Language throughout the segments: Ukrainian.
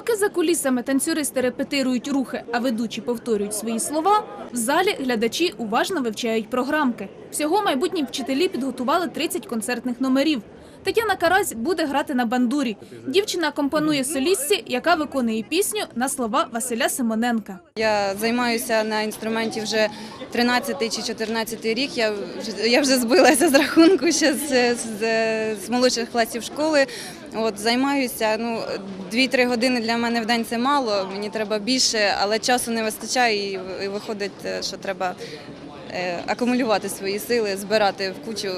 Поки за кулісами танцюристи репетирують рухи, а ведучі повторюють свої слова, в залі глядачі уважно вивчають програмки. Всього майбутні вчителі підготували 30 концертних номерів. Тетяна Карась буде грати на бандурі. Дівчина акомпанує солістці, яка виконує пісню на слова Василя Симоненка. Я займаюся на інструменті вже 13 чи 14 рік. Я, вже- я вже збилася з рахунку ще з, з, з молодших класів школи. От займаюся. Ну 2-3 години для мене в день це мало. Мені треба більше, але часу не вистачає, і виходить, е, що треба е, акумулювати свої сили, збирати в кучу.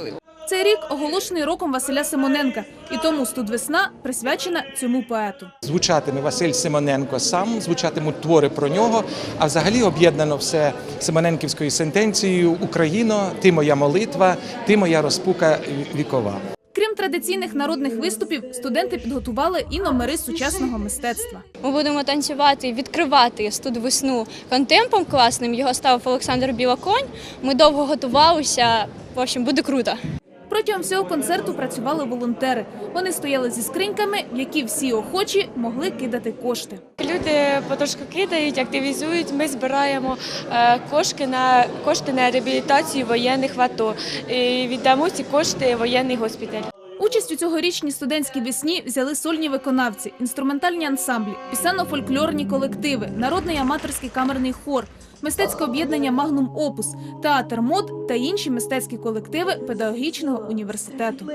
Цей рік оголошений роком Василя Симоненка, і тому студвесна присвячена цьому поету. Звучатиме Василь Симоненко сам, звучатимуть твори про нього. А взагалі об'єднано все Симоненківською сентенцією Україно, ти моя молитва, ти моя розпука вікова. Крім традиційних народних виступів, студенти підготували і номери сучасного мистецтва. Ми будемо танцювати відкривати студвесну контемпом класним. Його ставив Олександр Білоконь. Ми довго готувалися. В общем, буде круто. Протягом всього концерту працювали волонтери. Вони стояли зі скриньками, в які всі охочі могли кидати кошти. Люди потрошку кидають, активізують. Ми збираємо е, кошти на кошти на реабілітацію воєнних в АТО. І віддамо ці кошти воєнний госпіталь. Участь у цьогорічній студентській весні взяли сольні виконавці, інструментальні ансамблі, пісенно-фольклорні колективи, народний аматорський камерний хор, мистецьке об'єднання Магнум Опус, театр мод та інші мистецькі колективи педагогічного університету.